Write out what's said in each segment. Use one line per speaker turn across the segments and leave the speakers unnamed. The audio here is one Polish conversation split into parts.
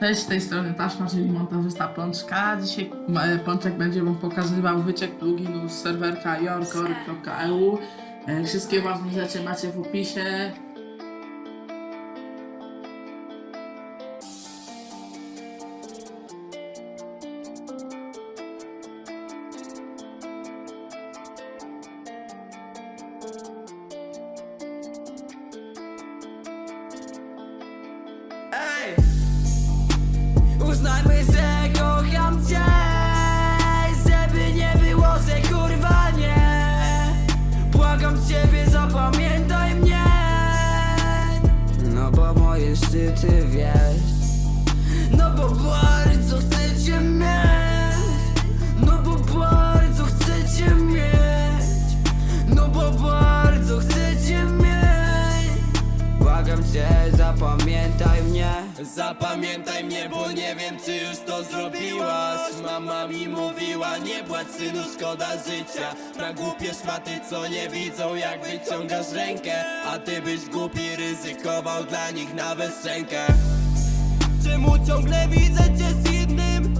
Cześć, z tej strony Taśma, czyli montażysta Pączka. Dzisiaj e, Pączek będzie wam pokazywał wyciek pluginów z serwerka yorkor.eu. E, Wszystkie ważne rzeczy macie w opisie.
Uznajmy, że kocham cię Żeby nie było, że kurwa nie. Błagam ciebie, zapamiętaj mnie. No bo moje szczyty wiesz. No bo bardzo chcę cię mieć. No bo bardzo chcę cię mieć. No bo bardzo chcę cię mieć. Błagam cię, zapamiętaj mnie
Zapamiętaj mnie, bo nie wiem czy już to zrobiłaś. Mama mi mówiła, nie płacz synu, szkoda życia. Na głupie szmaty, co nie widzą jak wyciągasz rękę. A ty byś głupi ryzykował dla nich nawet szczękę. Czemu ciągle widzę cię z innym?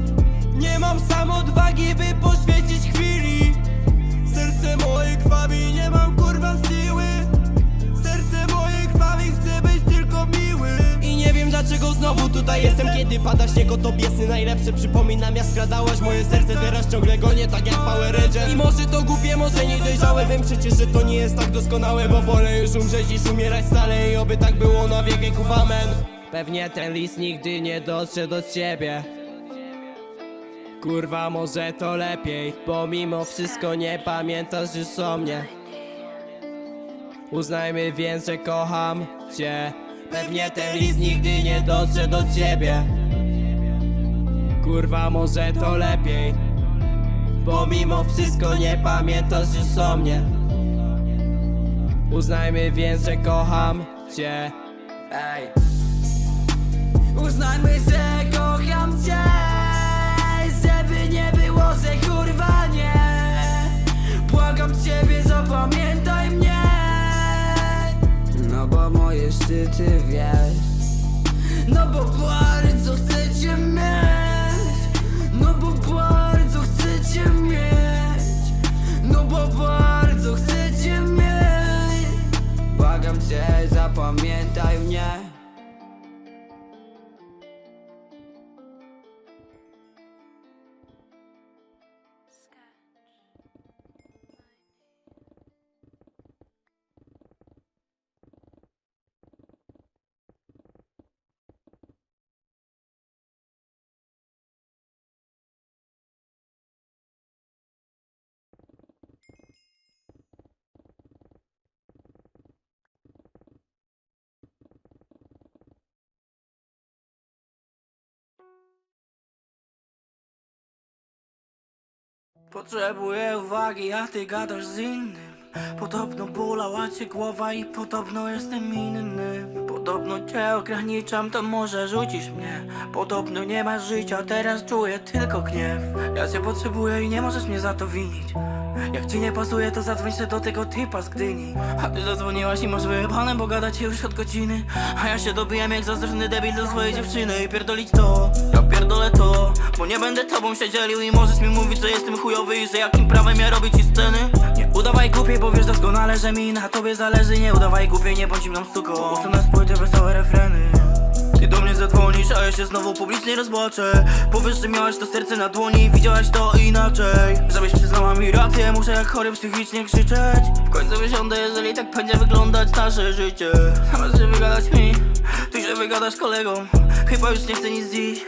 Nie mam sam odwagi, by poświęcić chwili jestem Kiedy pada śnieg, oto biesny najlepszy Przypominam jak skradałaś moje serce Teraz ciągle gonię tak jak Power Ranger. I może to głupie, może niedojrzałe Wiem przecież, że to nie jest tak doskonałe Bo wolę już umrzeć niż umierać stale I oby tak było na wiek wieków, amen. Pewnie ten list nigdy nie dotrze do ciebie. Kurwa, może to lepiej Bo mimo wszystko nie pamiętasz już o mnie. Uznajmy więc, że kocham cię Pewnie ten list nigdy nie dotrze do ciebie. Kurwa, może to lepiej Bo mimo wszystko nie pamiętasz już o mnie. Uznajmy więc, że kocham cię.
Ej. Uznajmy, że kocham cię Żeby nie było, że moje szczyty wiesz. No bo bardzo chcę cię Potrzebuję uwagi, a ty gadasz z innym. Podobno bolała cię głowa i podobno jestem inny. Podobno cię ograniczam, to może rzucisz mnie. Podobno nie masz życia, teraz czuję tylko gniew. Ja cię potrzebuję i nie możesz mnie za to winić jak ci nie pasuje, to zadzwoń się do tego typa z Gdyni. A ty zadzwoniłaś i masz wyjebane, bo gadacie już od godziny. A ja się dobijam jak zazdrosny debil do swojej dziewczyny. I pierdolić to, ja pierdolę to Bo nie będę tobą się dzielił i możesz mi mówić, że jestem chujowy I że jakim prawem ja robię ci sceny. Nie udawaj głupiej, bo wiesz doskonale, że mi na tobie zależy. Nie udawaj głupiej, nie bądź im suką Usunę z płyty wesołe refreny ty do mnie zadzwonisz, a ja się znowu publicznie rozbłaczę Powiesz, że miałaś to serce na dłoni widziałaś to inaczej. Żebyś przyznała mi rację, muszę jak chory psychicznie krzyczeć. W końcu wysiądę, jeżeli tak będzie wyglądać nasze życie. Zamiast się wygadać mi, ty się wygadasz kolegom. Chyba już nie chcę nic dziś,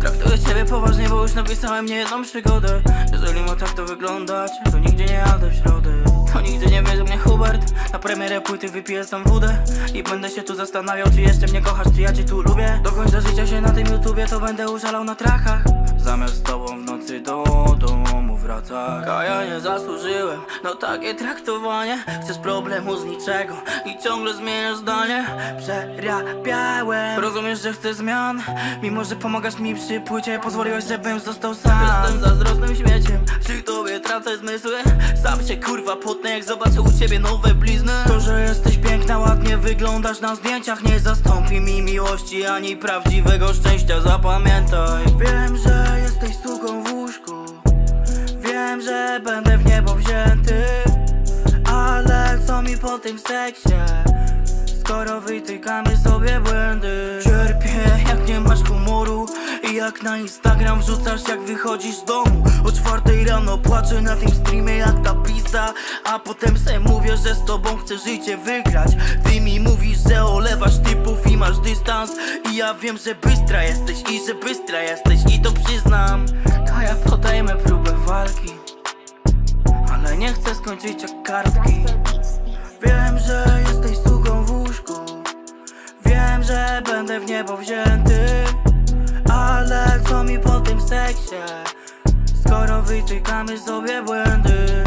Traktuję ciebie poważnie, bo już napisałem niejedną przygodę. Jeżeli ma tak to wyglądać, to nigdzie nie jadę w środę? To nigdy nie bierze mnie Hubert. Na premierę płyty wypiję sam wódę. I będę się tu zastanawiał, czy jeszcze mnie kochasz, czy ja cię tu lubię. Do końca życia się na tym YouTubie, to będę użalał na trachach Zamiast z tobą w nocy do domu wracać. A ja nie zasłużyłem na takie traktowanie. Chcesz problemu z niczego i ciągle zmieniasz zdanie. Przerabiałem. Rozumiesz, że chcę zmian? Mimo, że pomagasz mi przy płycie Pozwoliłeś, żebym został sam. Jestem zazdrosnym śmieciem. Przy tobie tracę zmysły. Sam się kurwa potnę, jak zobaczę u ciebie nowe blizny. To, że jesteś piękna, ładnie wyglądasz na zdjęciach. Nie zastąpi mi miłości ani prawdziwego szczęścia. Zapamiętaj seksie? Skoro wytykamy sobie błędy Cierpię jak nie masz humoru I jak na Instagram wrzucasz jak wychodzisz z domu. O czwartej rano płaczę na tym streamie jak ta pizda A potem se mówię, że z tobą chcę życie wygrać. Ty mi mówisz, że olewasz typów i masz dystans I ja wiem, że bystra jesteś i że bystra jesteś I to przyznam. To ja podejmę próbę walki Ale nie chcę skończyć jak kartki Wiem, że jesteś sługą w łóżku. Wiem, że będę w niebo wzięty. Ale co mi po tym seksie? Skoro wytykamy sobie błędy